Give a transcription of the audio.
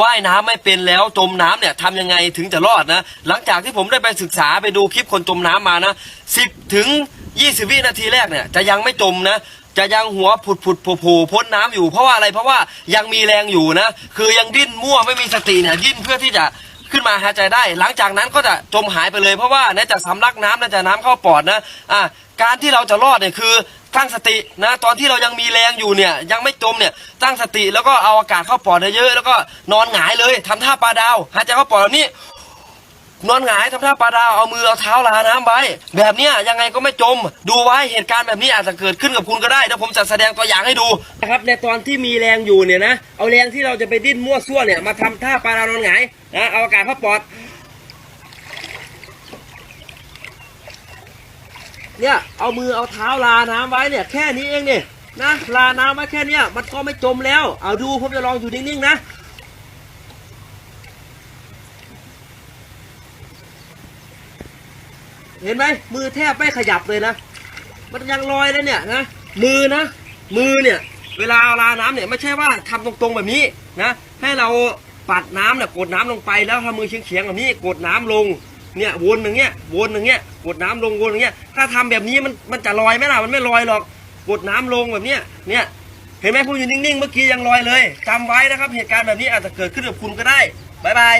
ว่ายน้ำไม่เป็นแล้วจมน้ำเนี่ยทำยังไงถึงจะรอดนะ หลังจากที่ผมได้ไปศึกษาไปดูคลิปคนจมน้ำมานะสิบถึงยี่สิบวินาทีแรกเนี่ยจะยังไม่จมนะจะยังหัวผุดผุดโผล่โผพ้นน้ำอยู่เพราะว่าอะไรเพราะว่ายังมีแรงอยู่นะ คือยังดิ้นมั่วไม่มีสติเนี่ยดิ้นเพื่อที่จะขึ้นมาหายใจได้ หลังจากนั้นก็จะจมหายไปเลยเพราะว่าน่าจะสำลักน้ำน่าจะน้ำเข้าปอดนะอะการที่เราจะรอดเนี่ยคือตั้งสตินะตอนที่เรายังมีแรงอยู่เนี่ยยังไม่จมเนี่ยตั้งสติแล้วก็เอาอากาศเข้าปอดเยอะๆแล้วก็นอนหงายเลยทำท่าปลาดาวหายใจเข้าปอดแบบนี้นอนหงายทำท่าปลาดาวเอามือเอาเท้าลาน้ำไว้แบบเนี้ยยังไงก็ไม่จม ดูไว้เหตุการณ์แบบนี้อาจจะเกิดขึ้นกับคุณก็ได้เดี๋ยวผมจะแสดงตัวอย่างให้ดูนะครับในตอนที่มีแรงอยู่เนี่ยนะเอาแรงที่เราจะไปดิ้นมั่วซั่วเนี่ยมาทำท่าปลาดาวนอนหงายนะเอาอากาศเข้าปอด เนี่ยเอามือเอาเท้าลาน้ำไว้เนี่ยแค่นี้เองเนี่ยนะลาน้ำไว้แค่เนี้ยมันก็ไม่จมแล้ว เอาดูผมจะลองอยู่นิ่งๆนะเห็นไหมมือแทบไม่ขยับเลยนะ มันยังลอยเลยเนี่ยนะมือนะ มือเนี่ย เวลาเอาลาน้ำเนี่ยไม่ใช่ว่าทำตรงๆแบบนี้นะให้เราปัดน้ำเนี่ยกดน้ำลงไปแล้วทำมือเฉียงๆแบบนี้กดน้ำลง เนี่ยวนอย่างเงี้ยวนอย่างเงี้ยกดน้ำลงวนอย่างเงี้ยถ้าทำแบบนี้มันมันจะลอยไหมล่ะมันไม่ลอยหรอกกดน้ำลงแบบเนี้ยเนี่ยเห็นไหมผมอยู่นิ่งๆเมื่อกี้ยังลอยเลยจำไว้นะครับเหตุการณ์แบบนี้อาจจะเกิดขึ้นกับคุณก็ได้บ๊ายบาย